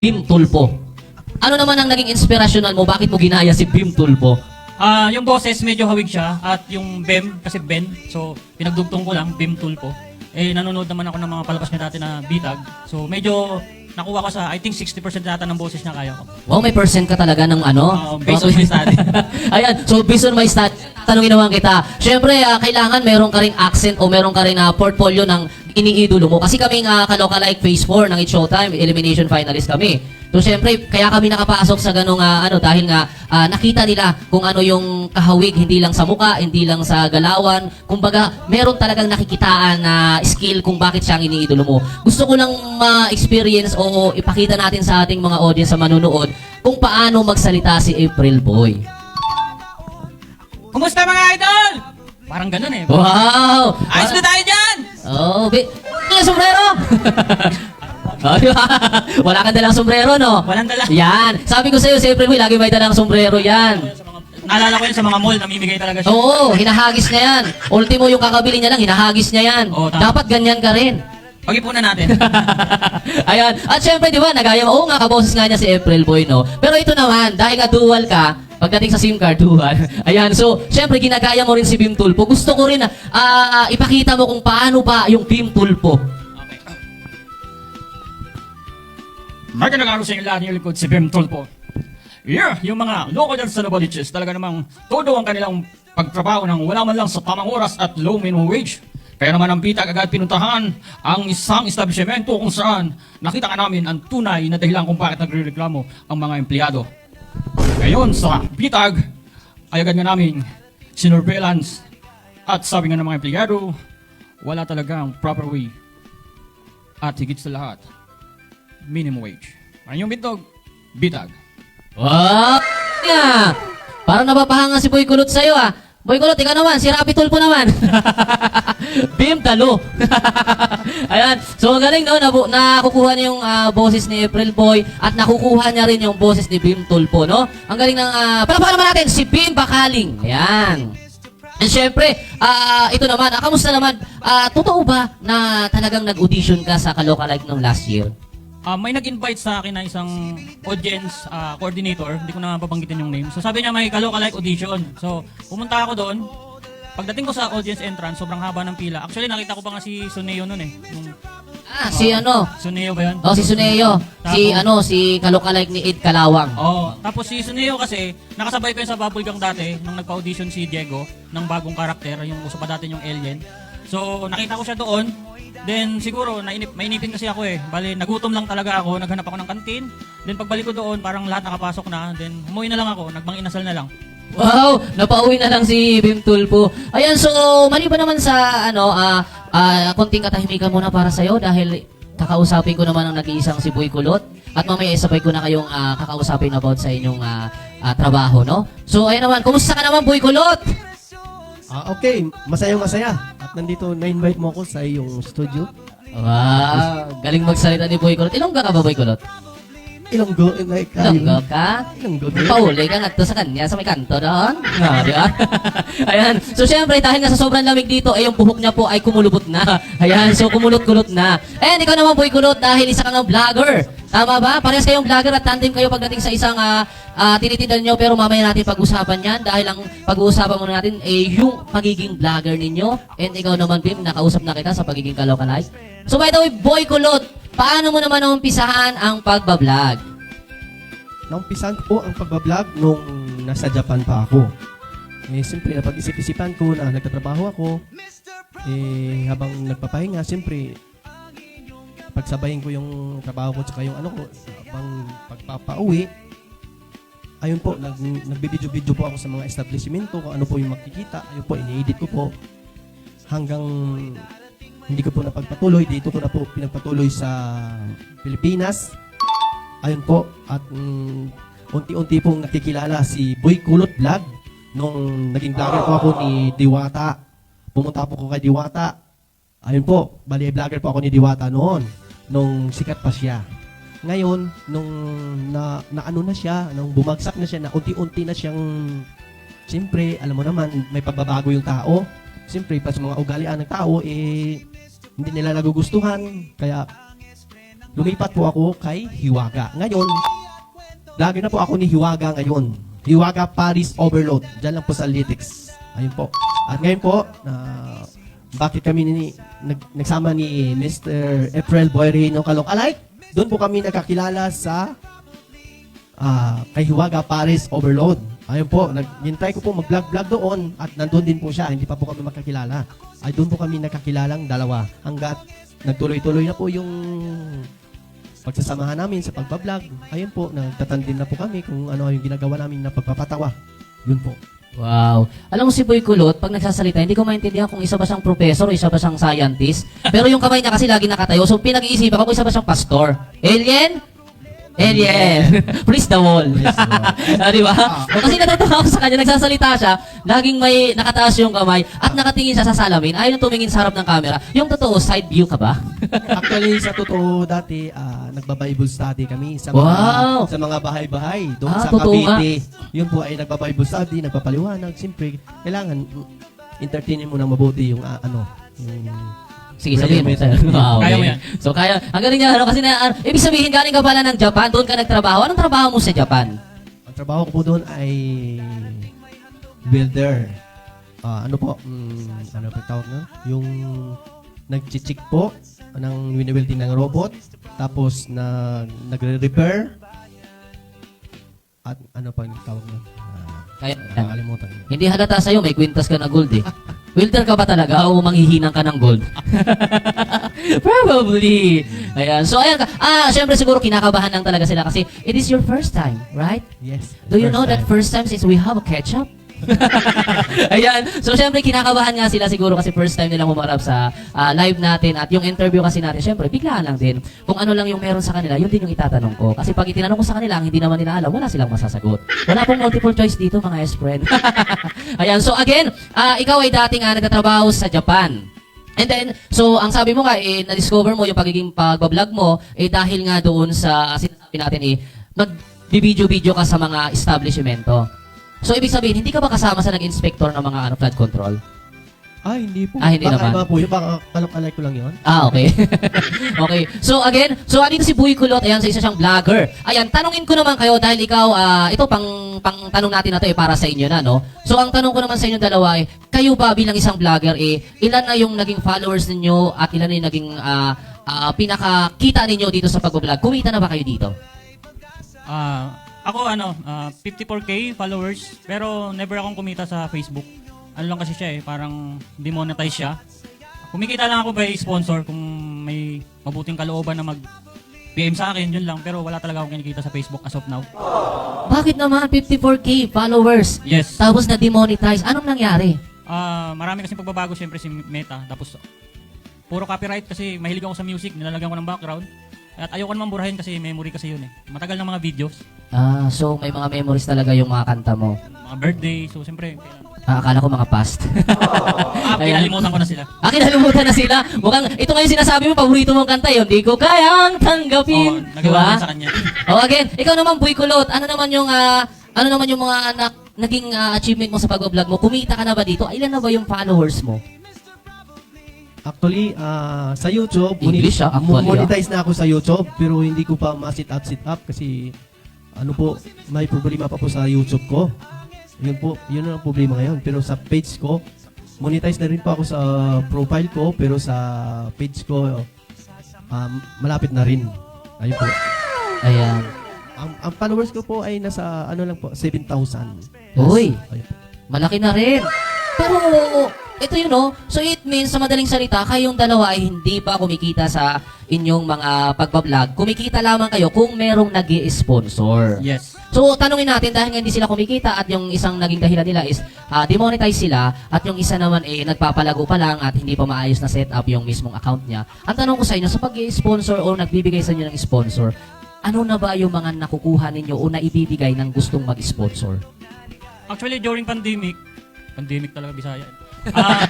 Bim Tulpo. Ano naman ang naging inspirational mo? Bakit mo ginaya si Bim Tulpo? Ah, yung boses medyo hawig siya at yung Bem kasi Ben. So pinagdugtong ko lang Bem Tulpo. Eh nanonood naman ako ng mga palabas niya dati na Bitag. So medyo nakuha ko sa I think 60% yata ng boses niya kaya ko. Wow, may percent ka talaga ng ano? Oo, based on my study. Ayan, so based on my stat, tanongin naman kita. Siyempre, ah, kailangan meron ka ring accent o meron ka ring ah, portfolio ng iniidolo mo. Kasi kaming uh, kaloka like Phase 4 ng It's Showtime, elimination finalist kami. So siyempre, kaya kami nakapasok sa ganong ah, ano dahil nga ah, nakita nila kung ano yung kahawig hindi lang sa muka, hindi lang sa galawan. Kumbaga, meron talagang nakikitaan na skill kung bakit siya ang iniidolo mo. Gusto ko lang ma-experience o ipakita natin sa ating mga audience sa manunood kung paano magsalita si April Boy. Kumusta mga idol? Parang ganun eh. Wow! Ayos na tayo dyan! Oh, bi... Ano sombrero? Wala kang dalang sombrero, no? Walang dala. Yan. Sabi ko sa'yo, si April Boy, lagi may dalang sombrero yan. Sa mga- Naalala ko yun sa mga mall, namimigay talaga siya. Oo, hinahagis niya yan. Ultimo yung kakabili niya lang, hinahagis niya yan. Oo, tama. Dapat ganyan ka rin. Pag-ipunan natin. Ayan. At syempre, di ba, nagaya mo, oo nga, kaboses nga niya si April Boy, no? Pero ito naman, dahil nga dual ka, pagdating sa SIM card, dual. Ayan, so, syempre, ginagaya mo rin si Bim Tulpo. Gusto ko rin, ah, ipakita mo kung paano ba yung Bim Tulpo. Magandang araw sa inyo lahat yung likod si Bim Tulpo. Yeah, yung mga local dyan sa Novaliches, talaga namang todo ang kanilang pagtrabaho ng wala man lang sa tamang oras at low minimum wage. Kaya naman ang bitag agad pinuntahan ang isang establishmento kung saan nakita ka namin ang tunay na dahilan kung bakit nagre-reklamo ang mga empleyado. Ngayon sa bitag, ay agad nga namin sinurveillance at sabi nga ng mga empleyado, wala talagang proper way at higit sa lahat, minimum wage. Ano yung bitog? Bitag. Wow! Yeah. Parang napapahanga si Boy Kulot sa'yo ah. Boy Kulot, ikaw naman, si Rapi Tulpo naman. Bim Talo. Ayan. So galing no, nabu- nakukuha niya yung ah, boses ni April Boy at nakukuha niya rin yung boses ni Bim Tulpo, no? Ang galing ng uh, palapakan naman natin si Bim Bakaling. Ayan. And syempre, ah, ito naman, ah, kamusta naman? Ah, totoo ba na talagang nag-audition ka sa Kaloka Like nung last year? Ah, may nag-invite sa akin na isang audience ah, coordinator, hindi ko na babanggitin yung name. So sabi niya may kaloka-like audition. So pumunta ako doon. Pagdating ko sa audience entrance, sobrang haba ng pila. Actually nakita ko pa nga si Suneo noon eh. Nung, Ah, si ano? Suneo ba yun? Oh, si Suneo. Si Tapos- ano, si Kalokalike ni Ed Kalawang. Oo. Tapos si Suneo kasi, nakasabay ko yun sa Bubble Gang dati, nung nagpa-audition si Diego, ng bagong karakter, yung uso pa dati yung alien. So, nakita ko siya doon. Then, siguro, nainip, mainipin kasi ako eh. Bali, nagutom lang talaga ako, naghanap ako ng kantin. Then, pagbalik ko doon, parang lahat nakapasok na. Then, umuwi na lang ako, nagbang inasal na lang. Wow, napauwi na lang si Bim Tulpo. Ayan, so maliban naman sa ano, ah ah, konting katahimikan muna para sa dahil kakausapin ko naman ang nag-iisang si Boy Kulot at mamaya isabay ko na kayong ah, kakausapin about sa inyong ah, ah, trabaho, no? So ayan naman, kumusta ka naman Boy Kulot? Ah, okay, masayang masaya. At nandito na-invite mo ako sa iyong studio. Wow, galing magsalita ni Boy Kulot. Ilongga ka ba Boy Kulot? Ilonggo, eh, like, Ilongga ka? Ilonggo. Pauli ka nga to sa kanya sa may kanto doon. Ah, di ba? Ayan. So, syempre, dahil nga sa sobrang lamig dito, eh, yung buhok niya po ay kumulubot na. Ayan. So, kumulot-kulot na. And ikaw naman po'y kulot dahil isa kang vlogger. Tama ba? Parehas kayong vlogger at tandem kayo pagdating sa isang uh, tinitindan nyo. Pero mamaya natin pag-usapan yan dahil ang pag-uusapan muna natin eh yung pagiging vlogger ninyo. And ikaw naman, Bim, nakausap na kita sa pagiging kalokalike. So, by the way, boy kulot, paano mo naman umpisahan ang pagbablog? Naumpisan ko ang pagbablog nung nasa Japan pa ako. Eh, siyempre, napag-isip-isipan ko na nagtatrabaho ako. Eh, habang nagpapahinga, siyempre, pagsabayin ko yung trabaho ko tsaka yung ano ko, habang pagpapauwi, ayun po, nag, nagbibideo-video po ako sa mga establishmento kung ano po yung makikita. Ayun po, ini-edit ko po. Hanggang hindi ko po napagpatuloy, dito ko na po pinagpatuloy sa Pilipinas. Ayun po, at mm, unti-unti pong nakikilala si Boy Kulot Vlog nung naging vlogger po ako ni Diwata. Pumunta po ko kay Diwata. Ayun po, bali vlogger po ako ni Diwata noon, nung sikat pa siya. Ngayon, nung na, na ano na siya, nung bumagsak na siya, na unti-unti na siyang, siyempre, alam mo naman, may pagbabago yung tao. Siyempre, pa sa mga ugalian ng tao, eh, hindi nila nagugustuhan. Kaya, lumipat po ako kay Hiwaga. Ngayon, lagi na po ako ni Hiwaga ngayon. Hiwaga Paris Overload. Diyan lang po sa Lytics. Ayun po. At ngayon po, na bakit kami ni, nag, nagsama ni Mr. April Boy Reno Kalok Alike? Doon po kami nagkakilala sa ah kay Hiwaga Paris Overload. Ayun po, naghintay ko po mag-vlog-vlog doon at nandun din po siya, hindi pa po kami makakilala. Ay doon po kami nagkakilalang dalawa hanggat nagtuloy-tuloy na po yung pagsasamahan namin sa pagbablog. Ayun po, nagtatandem na po kami kung ano yung ginagawa namin na pagpapatawa. Yun po. Wow. Alam mo si Boy Kulot, pag nagsasalita, hindi ko maintindihan kung isa ba siyang professor o isa ba siyang scientist. Pero yung kamay niya kasi lagi nakatayo. So pinag-iisipan ko kung isa ba siyang pastor. Alien? Alien. Please the wall. ah, di ba? O, kasi natatawa ako sa kanya, nagsasalita siya, laging may nakataas yung kamay at nakatingin siya sa salamin. Ayaw nang tumingin sa harap ng camera. Yung totoo, side view ka ba? Actually, sa totoo dati, ah, nagba-Bible study kami sa Wow! mga, sa mga bahay-bahay doon Ah, sa totoo Cavite. Yun po ay nagba-Bible study, nagpapaliwanag. Siyempre, kailangan mm, entertainin mo ng mabuti yung ah, ano, yung Sige, sabihin mo. Really, Wow, Kaya mo yan. So, kaya, ang galing niya, ano, kasi na, ano, ibig sabihin, galing ka pala ng Japan, doon ka nagtrabaho. Anong trabaho mo sa Japan? Ang trabaho ko po doon ay builder. Ah, ano po? Mm, ano pa tawag na? Yung nag-chichik po ng wini-welding ng robot. Tapos na nagre-repair. At ano pa yung tawag na? Ah, Kaya, nakakalimutan. Hindi halata sa'yo, may kwintas ka na gold eh. Wilder ka ba talaga o manghihinang ka ng gold? Probably. Ayan. So, ayan ka. Ah, syempre siguro kinakabahan lang talaga sila kasi it is your first time, right? Yes. Do you know that first time since we have a ketchup? Ayan. So, syempre, kinakabahan nga sila siguro kasi first time nilang humarap sa ah, live natin at yung interview kasi natin, syempre, biglaan lang din. Kung ano lang yung meron sa kanila, yun din yung itatanong ko. Kasi pag itinanong ko sa kanila, ang hindi naman nila alam, wala silang masasagot. Wala pong multiple choice dito, mga S-friend. Ayan. So, again, ah, ikaw ay dating ah, nagtatrabaho sa Japan. And then, so, ang sabi mo nga, eh, na-discover mo yung pagiging pagbablog mo, eh, dahil nga doon sa, sinasabi natin, eh, mag-video-video ka sa mga establishmento. So, ibig sabihin, hindi ka ba kasama sa nag-inspector ng mga ano, flood control? Ah, hindi po. Ah, hindi baka naman. iba po. Yung baka kalok-alay ko lang yun. Ah, okay. okay. So, again, so, andito si Buy Kulot, ayan, sa isa siyang vlogger. Ayan, tanungin ko naman kayo, dahil ikaw, ah, ito, pang, pang tanong natin na to, eh, para sa inyo na, no? So, ang tanong ko naman sa inyo dalawa, eh, kayo ba bilang isang vlogger, eh, ilan na yung naging followers ninyo at ilan na yung naging, ah, ah, pinakakita ninyo dito sa pag-vlog? Kumita na ba kayo dito? Ah, ako ano, ah, 54k followers, pero never akong kumita sa Facebook. Ano lang kasi siya eh, parang demonetize siya. Kumikita lang ako by sponsor kung may mabuting kalooban na mag PM sa akin, yun lang. Pero wala talaga akong kinikita sa Facebook as of now. Bakit naman 54k followers? Yes. Tapos na-demonetize. Anong nangyari? Ah, marami kasi pagbabago siyempre si Meta. Tapos puro copyright kasi mahilig ako sa music, nilalagyan ko ng background. At ayoko naman burahin kasi memory kasi yun eh. Matagal ng mga videos, Ah, so may mga memories talaga yung mga kanta mo. mga birthday, so siyempre, Ah, akala ko mga past. ah, Ayan. kinalimutan ko na sila. Ah, kinalimutan na sila. Mukhang, ito ngayon sinasabi mo, paborito mong kanta yun. Di ko kayang Oo, tanggapin. nagawa diba? ko sa kanya. Oh, again, ikaw naman, Boy Kulot, ano naman yung, ah, ano naman yung mga anak, naging ah, achievement mo sa pag-vlog mo? Kumita ka na ba dito? Ilan na ba yung followers mo? Actually, ah, sa YouTube, English, ah, actually, monetize na ako sa YouTube, pero hindi ko pa ma-sit up, sit up kasi ano po, may problema pa po sa YouTube ko. Yun po, yun ang problema ngayon. Pero sa page ko, monetize na rin po ako sa profile ko, pero sa page ko, um, malapit na rin. Ayun po. Ayan. Ang, ang followers ko po ay nasa, ano lang po, 7,000. Uy. Ayun po. Malaki na rin. Pero, ito yun, no? So, it means, sa madaling salita, kayong dalawa ay hindi pa kumikita sa inyong mga pagbablog. Kumikita lamang kayo kung merong nag sponsor Yes. So, tanungin natin, dahil nga hindi sila kumikita at yung isang naging dahilan nila is ah, demonetize sila at yung isa naman eh nagpapalago pa lang at hindi pa maayos na setup yung mismong account niya. Ang tanong ko sa inyo, sa pag-sponsor o nagbibigay sa inyo ng sponsor, ano na ba yung mga nakukuha ninyo o naibibigay ng gustong mag-sponsor? Actually, during pandemic, pandemic talaga Bisaya. Ah,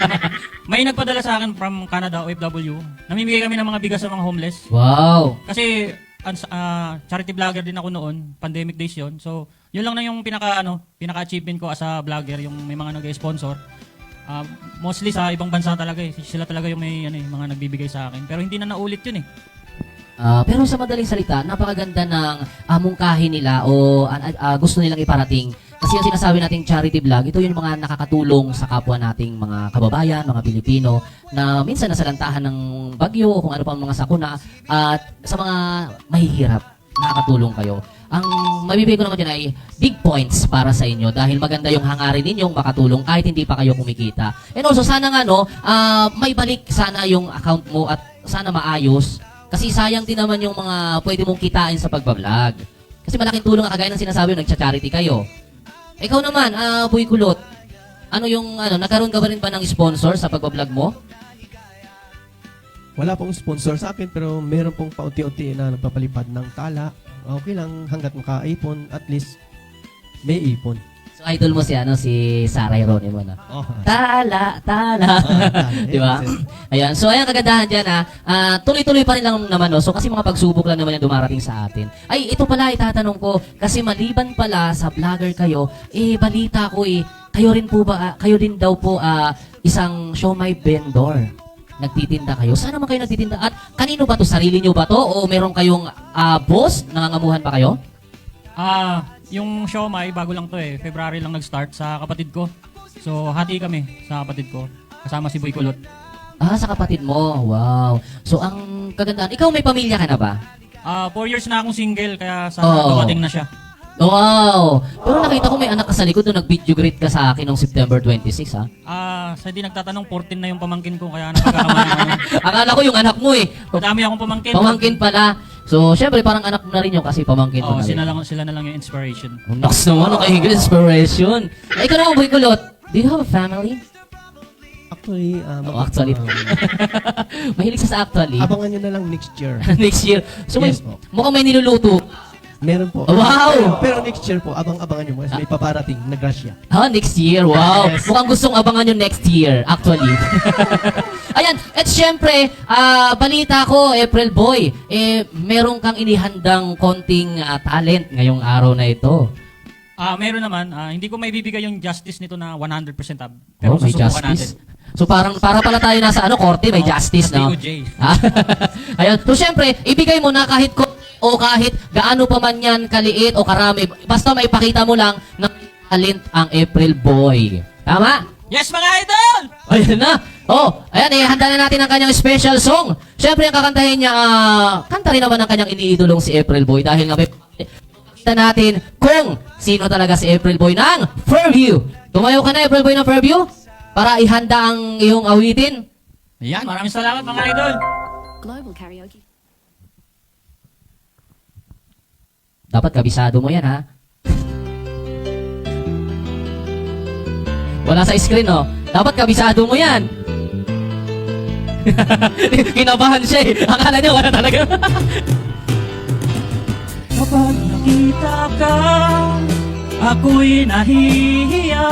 may nagpadala sa akin from Canada, OFW. Namimigay kami ng mga bigas sa mga homeless. Wow! Kasi ans- ah, charity vlogger din ako noon, pandemic days 'yon. So, yun lang na yung pinaka ano, pinaka achievement ko as a vlogger, yung may mga nag-sponsor. Ah, mostly sa ibang bansa talaga eh. Sila talaga yung may ano, eh, mga nagbibigay sa akin. Pero hindi na naulit yun eh. Ah, pero sa madaling salita, napakaganda ng uh, mungkahi nila o ah, ah, gusto nilang iparating. Kasi yung sinasabi nating charity vlog, ito yung mga nakakatulong sa kapwa nating mga kababayan, mga Pilipino, na minsan nasalantahan ng bagyo o kung ano pa mga sakuna, at sa mga mahihirap, nakakatulong kayo. Ang mabibigay ko naman dyan ay big points para sa inyo dahil maganda yung hangarin ninyong makatulong kahit hindi pa kayo kumikita. And also, sana nga no, ah, may balik sana yung account mo at sana maayos kasi sayang din naman yung mga pwede mong kitain sa pagbablog. Kasi malaking tulong kagaya ng sinasabi, nagcha-charity kayo. Ikaw naman, ah, Boy Kulot, ano yung, ano, nagkaroon ka ba rin ba ng sponsor sa pagbablog mo? Wala pong sponsor sa akin pero meron pong paunti-unti na nagpapalipad ng tala. Okay lang hanggat makaipon, at least may ipon. So, idol mo si, ano, si Sarah Heronimo na. Oh. Tala, tala. Di ba? Ayan. So, ayan kagandahan dyan ha. Ah, tuloy-tuloy pa rin lang naman, no? So, kasi mga pagsubok lang naman yung dumarating sa atin. Ay, ito pala, itatanong ko. Kasi maliban pala sa vlogger kayo, eh, balita ko eh, kayo rin po ba, ah, kayo din daw po ah, isang siomay vendor. Nagtitinda kayo. Saan naman kayo nagtitinda? At kanino ba to? Sarili nyo ba to? O meron kayong ah, boss? Nangangamuhan pa kayo? Ah, yung siomay, bago lang to eh. February lang nag-start sa kapatid ko. So, hati kami sa kapatid ko. Kasama si Boy Kulot. Ah, sa kapatid mo. Wow. So, ang kagandahan, ikaw may pamilya ka na ba? Ah, four years na akong single, kaya sa Oo. dumating na siya. Wow! Pero nakita ko may anak ka sa likod nung nag-video greet ka sa akin noong September 26, ha? Ah, sa di nagtatanong, 14 na yung pamangkin ko, kaya napagkakamayan. Akala ko yung anak mo eh. Madami akong pamangkin. Pamangkin pala. So, syempre parang anak mo na rin yun kasi pamangkin mo Oo, na sila rin. lang, sila na lang yung inspiration. Ang naks naman, nakahigil inspiration. Ay, ikaw naman, Boy Kulot. Do you have a family? Actually, um, Oh, actually. um, Mahilig siya sa actually. abangan nyo na lang next year. Next year. So, may, Yes po. mukhang may niluluto. Meron po. Wow! Pero, pero next year po, abang-abangan nyo. Mas may paparating na grasya. Ha, next year. Wow. Yes. Mukhang gustong abangan nyo next year, actually. Ayan, at syempre, ah, balita ko, April Boy, eh, meron kang inihandang konting ah, talent ngayong araw na ito. Ah, meron naman, ah, hindi ko may bibigay yung justice nito na 100% ab. Pero oh, may susubukan justice. So parang para pala tayo nasa ano, korte, may Oh, justice, sa no? DOJ. Ah, Ayan. So syempre, ibigay mo na kahit ko o kahit gaano pa man yan kaliit o karami, basta maipakita mo lang na talent ang April Boy. Tama? Yes, mga idol! Ayan na. Oh, ayan eh, handa na natin ang kanyang special song. Siyempre, ang kakantahin niya, ah, kanta rin naman ang kanyang iniidolong si April Boy dahil nga may kita natin kung sino talaga si April Boy ng Fairview. Tumayo ka na, April Boy ng Fairview para ihanda ang iyong awitin. Ayan, maraming salamat mga idol. Global karaoke. Dapat kabisado mo yan, ha? Wala sa screen, no? Dapat kabisado mo yan. Kinabahan siya eh. Akala niya wala talaga. Kapag nakita ka, ako'y nahihiya.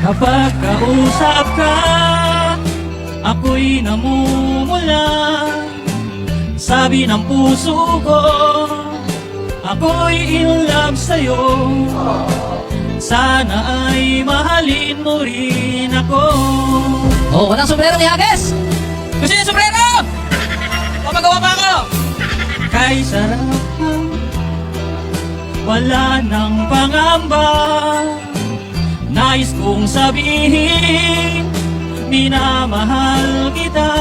Kapag kausap ka, ako'y namumula. Sabi ng puso ko, ako'y in love sa'yo. Sana ay mahalin mo rin ako. oh, walang sombrero ni Hages. Gusto niyo sombrero? Papagawa pa ako! Kay sarap Wala nang pangamba Nais kong sabihin Minamahal kita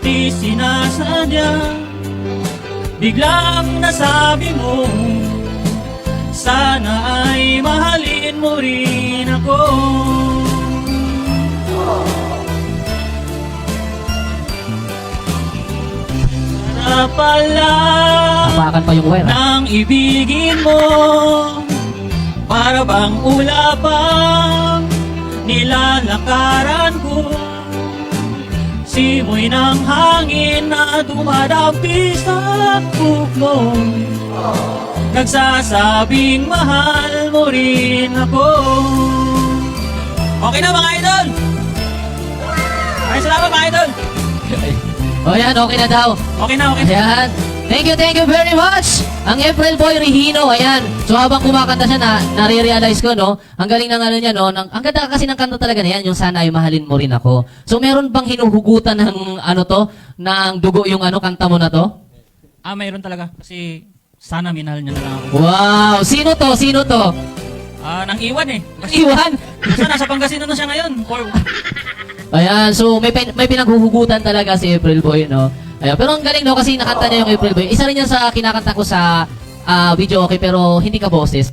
Di sinasadya Biglang nasabi mo Sana ay mahalin mo rin ako. Sana pala Tapakan pa yung ha? nang ibigin mo Para bang ulapang nilalakaran ko. Simoy ng hangin na dumadampi sa mo Nagsasabing mahal mo rin ako Okay na mga idol! Ay, salamat mga idol! Oh, yan, okay na daw. Okay na, okay na. Ayan. Thank you, thank you very much! Ang April Boy Regino, ayan. So habang kumakanta siya, na, nare-realize ko, no? Ang galing ng ano niya, no? Ng, ang ganda kasi ng kanta talaga niyan, yung sana ay mahalin mo rin ako. So meron bang hinuhugutan ng ano to? Ng dugo yung ano, kanta mo na to? Ah, mayroon talaga. Kasi sana minahal niya na lang ako. Wow! Sino to? Sino to? Ah, nang iwan eh. Iwan! nasa Pangasinan na siya ngayon. For, Ayan, so may, pin- may pinaghuhugutan talaga si April Boy, no? Ayan, pero ang galing, no? Kasi nakanta niya yung April Boy. Isa rin yan sa kinakanta ko sa ah, video okay, pero hindi ka boses.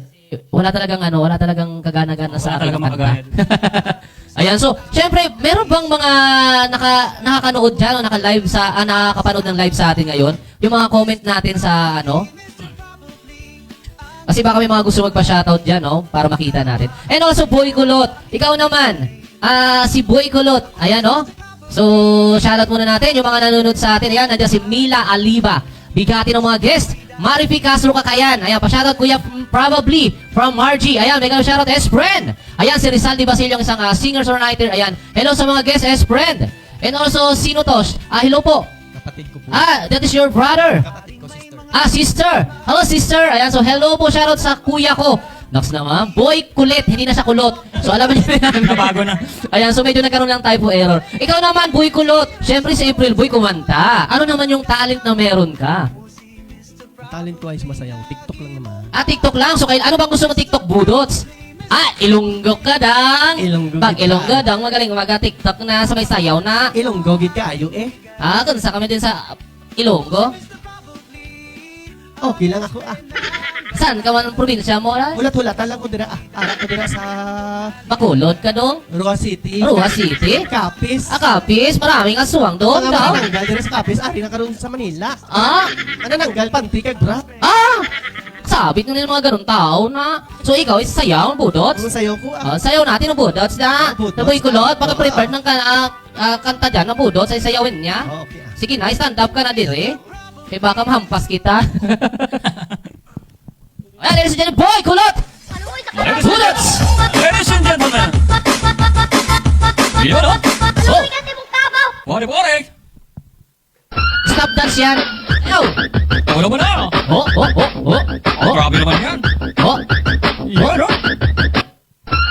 Wala talagang ano, wala talagang kagana-gana sa Wala aking talagang kanta. Ayan, so, syempre, meron bang mga naka, nakakanood dyan o naka-live sa, ah, nakakapanood ng live sa atin ngayon? Yung mga comment natin sa, ano? Kasi baka may mga gusto magpa-shoutout dyan, no? Para makita natin. And also, Boy Kulot. Ikaw naman, ah, si Boy Kulot. Ayan, no? So, shoutout muna natin yung mga nanonood sa atin. Ayan, nandiyan si Mila Aliba. Bigati ng mga guest. Marifi Castro Kakayan. Ayan, pa-shoutout kuya probably from Margie. Ayan, may shoutout S-Friend. Ayan, si Rizal Di Basilio, ang isang ah, singer-songwriter. Ayan, hello sa mga guest S-Friend. And also, sino to? Ah, hello po. Kapatid ko po. Ah, that is your brother. Kapatid. Ah, sister! Hello, sister! Ayan, so hello po, shoutout sa kuya ko. Nox naman, boy kulit, hindi na siya kulot. So alam niyo yan. Nabago na. Ayan, so medyo nagkaroon ng typo error. Ikaw naman, boy kulot. Siyempre si April Boy kumanta. Ano naman yung talent na meron ka? Ang talent ko ay sumasayaw. TikTok lang naman. Ah, TikTok lang. So kail ano bang gusto mo TikTok budots? Ah, ilunggo ka dang. Ilonggo Pag ilunggo dang, magaling umaga TikTok na sa may sayaw na. Ilonggo gid kaayo eh. Ah, kung sa kami din sa Ilonggo. Okay lang ako ah. Saan ka man ang probinsya mo? Ah? Ulat-ulatan lang ko dira ah. Ara ko dira sa Bakulod ka dong? Rua City. Rua City? Kapis. Akapis, maraming aswang doon Mga daw. mananggal dira sa Kapis. Ari na karon sa Manila. Ah, Ano nanggal panty kag bra? ah, sabit na nila mga ganun tao na. So ikaw, is sayaw ang budots? Ang sayaw ko ah. Ah, sayaw natin ang budots na. Ang budots. Naboy kulot, pagka prepared ng ka- ah, ah, kanta dyan, ang budots ay sayawin niya. Oh, okay ah. Sige na, stand up ka na dire. Eh baka mahampas kita. Ayan, ladies and gentlemen, boy, kulot! Budots! Ladies and gentlemen. Yun, oh. Oh, Bore-bore. stop dance yan. Ayaw! Ulo mo na. Oh, oh, oh, oh, Oh, oh, grabe naman yan. oh. Yun, oh.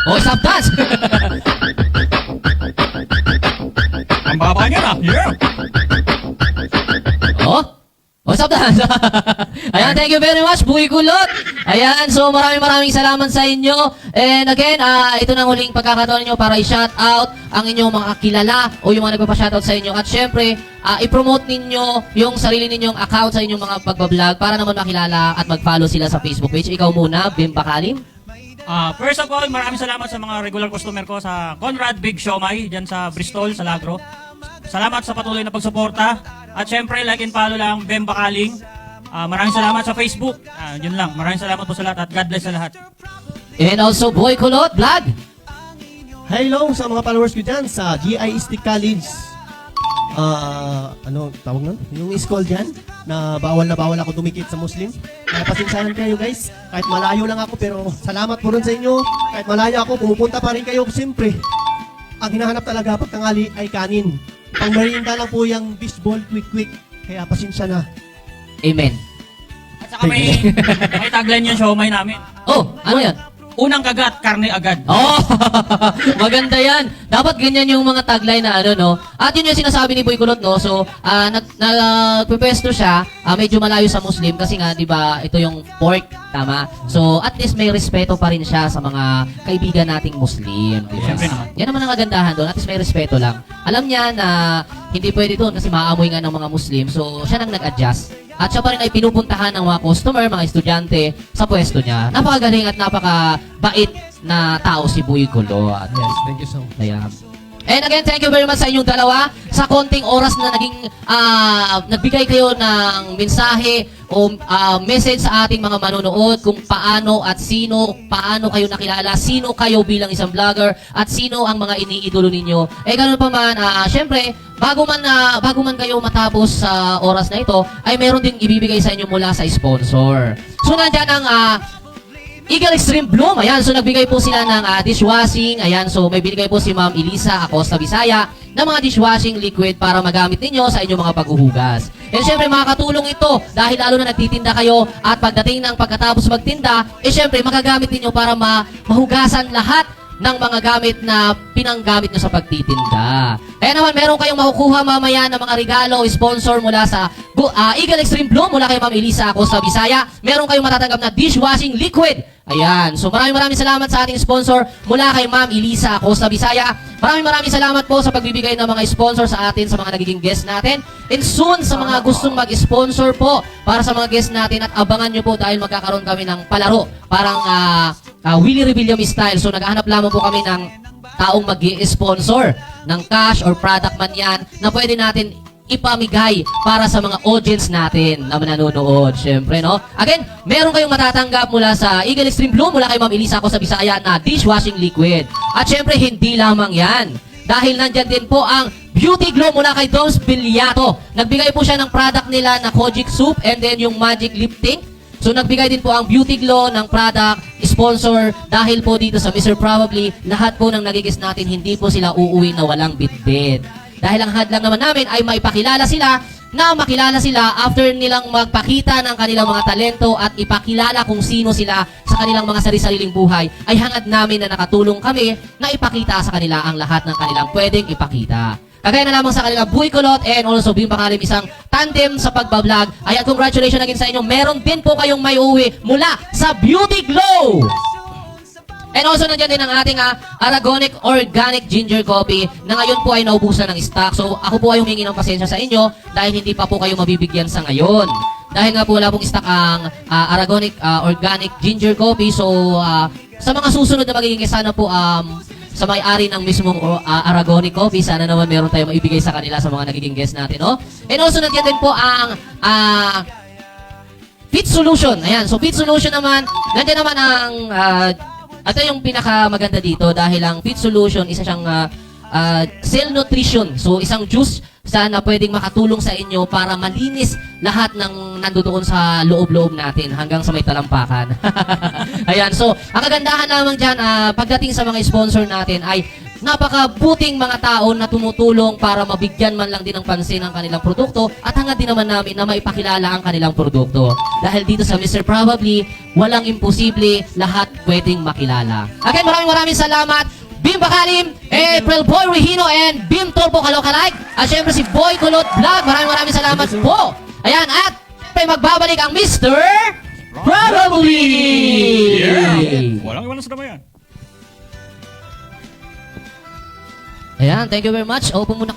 Oh, stop dance! Ang baba niya na. Yeah. Dance! Ayan, thank you very much, Buhay Kulot! Ayan, so maraming maraming salamat sa inyo. And again, ah ito na huling pagkakataon ninyo para i-shout out ang inyong mga kilala o yung mga nagpapa-shoutout sa inyo. At syempre, ah i-promote ninyo yung sarili ninyong account sa inyong mga pagbablog para naman makilala at mag-follow sila sa Facebook page. Ikaw muna, Bim Bakalim. Ah, first of all, maraming salamat sa mga regular customer ko sa Conrad Big Siomay dyan sa Bristol, sa Lagro. Salamat sa patuloy na pagsuporta. At syempre, like and follow lang, Bem Bakaling. Ah, maraming salamat sa Facebook. Ah, yun lang. Maraming salamat po sa lahat at God bless sa lahat. And also, Boy Kulot, vlog. Hello sa mga followers ko dyan sa GIST College. Ah, ano tawag nun? Yung school dyan na bawal na bawal ako dumikit sa Muslim. Kaya pasensyahan kayo guys. Kahit malayo lang ako pero salamat po rin sa inyo. Kahit malayo ako, pumupunta pa rin kayo. Siyempre, ang hinahanap talaga pag tangali ay kanin. Pang merienda lang po yung baseball quick quick. Kaya pasensya na. Amen. At saka may, may tagline yung Siomay namin. Oh, ano yan? Unang kagat, karne agad. Oh, maganda yan. Dapat ganyan yung mga tagline na ano, no? At yun yung sinasabi ni Boy Kulot, no? So, ah nag, nagpepesto siya, ah, medyo malayo sa Muslim kasi nga, di ba, ito yung pork, tama? So, at least may respeto pa rin siya sa mga kaibigan nating Muslim, di ba? Yan naman ang kagandahan doon, at least may respeto lang. Alam niya na hindi pwede doon kasi maamoy nga ng mga Muslim, so siya nang nag-adjust. At siya pa rin ay pinupuntahan ng mga customer, mga estudyante sa pwesto niya. Napakagaling at napakabait na tao si Boy Kulot. Yes, thank you so much. Ayan. And again, thank you very much sa inyong dalawa. Sa konting oras na naging, ah, nagbigay kayo ng mensahe o ah, message sa ating mga manonood kung paano at sino, paano kayo nakilala, sino kayo bilang isang vlogger, at sino ang mga iniidolo ninyo. Eh, ganun pa man, ah, syempre, bago man, na bago man kayo matapos sa oras na ito, ay meron ding ibibigay sa inyo mula sa sponsor. So, nandyan ang ah, Eagle Extreme Bloom, ayan, so nagbigay po sila ng ah, dishwashing, ayan, so may binigay po si Ma'am Elisa Acosta Bisaya ng mga dishwashing liquid para magamit ninyo sa inyong mga paghuhugas. And syempre, makakatulong ito dahil lalo na nagtitinda kayo at pagdating ng pagkatapos magtinda, eh syempre, magagamit ninyo para ma mahugasan lahat ng mga gamit na pinanggamit nyo sa pagtitinda. Kaya naman, meron kayong makukuha mamaya ng mga regalo, sponsor mula sa ah, Eagle Extreme Blue, mula kay Ma'am Elisa ako sa Bisaya. Meron kayong matatanggap na dishwashing liquid. Ayan. So maraming maraming salamat sa ating sponsor mula kay Ma'am Elisa ako sa Bisaya. Maraming maraming salamat po sa pagbibigay ng mga sponsor sa atin, sa mga nagiging guest natin. And soon, sa mga gustong mag-sponsor po para sa mga guest natin at abangan nyo po dahil magkakaroon kami ng palaro. Parang ah, ah, Willie Rebellion style. So naghahanap lamang po kami ng taong mag sponsor ng cash or product man yan na pwede natin ipamigay para sa mga audience natin na nanonood. Siyempre, no? Again, meron kayong matatanggap mula sa Eagle Extreme Blue, mula kay Ma'am Elisa ko sa Bisaya na dishwashing liquid. At siyempre, hindi lamang yan. Dahil nandyan din po ang Beauty Glow mula kay Doms Biliato. Nagbigay po siya ng product nila na Kojic Soup and then yung Magic Lip Tint. So nagbigay din po ang Beauty Glow ng product sponsor dahil po dito sa Mr. Probably lahat po ng nagigis natin hindi po sila uuwi na walang bitbit. Dahil ang hadlang naman namin ay maipakilala sila na makilala sila after nilang magpakita ng kanilang mga talento at ipakilala kung sino sila sa kanilang mga sarili-sariling buhay ay hangad namin na nakatulong kami na ipakita sa kanila ang lahat ng kanilang pwedeng ipakita. Kagaya na lamang sa kanilang Buy Kulot and also Bim Pakalim isang tandem sa pagbablog. Ay at congratulations again sa inyo. Meron din po kayong may uwi mula sa Beauty Glow. And also nandiyan din ang ating ah, Aragonic Organic Ginger Coffee na ngayon po ay naubusan ng stock. So ako po ay humingi ng pasensya sa inyo dahil hindi pa po kayo mabibigyan sa ngayon. Dahil nga po wala pong stock ang ah, Aragonic ah, Organic Ginger Coffee. So ah, sa mga susunod na magiging sana po um, sa may-ari ng mismong ah, Aragonic Coffee, sana naman meron tayong maibigay sa kanila sa mga nagiging guest natin. No? And also nandiyan din po ang ah, Fit Solution. Ayan, so Fit Solution naman, nandiyan naman ang ah, ito yung pinaka maganda dito dahil ang Fit Solution isa siyang ah, ah, cell nutrition. So isang juice sana pwedeng makatulong sa inyo para malinis lahat ng nandoon sa loob-loob natin hanggang sa may talampakan. Ayan, so ang kagandahan lamang dyan, ah, pagdating sa mga sponsor natin ay napakabuting mga tao na tumutulong para mabigyan man lang din ng pansin ang kanilang produkto at hangad din naman namin na maipakilala ang kanilang produkto. Dahil dito sa Mr. Probably, walang imposible, lahat pwedeng makilala. Again, maraming maraming salamat. Bim Bakalim, April Boy Regino, and Bim Turbo Kalokalike. At syempre si Boy Kulot Vlog. Maraming maraming salamat po. Ayan, at syempre magbabalik ang Mr. Probably! Yeah! Walang iwanan sa damayan. Ayan, thank you very much. Opo muna.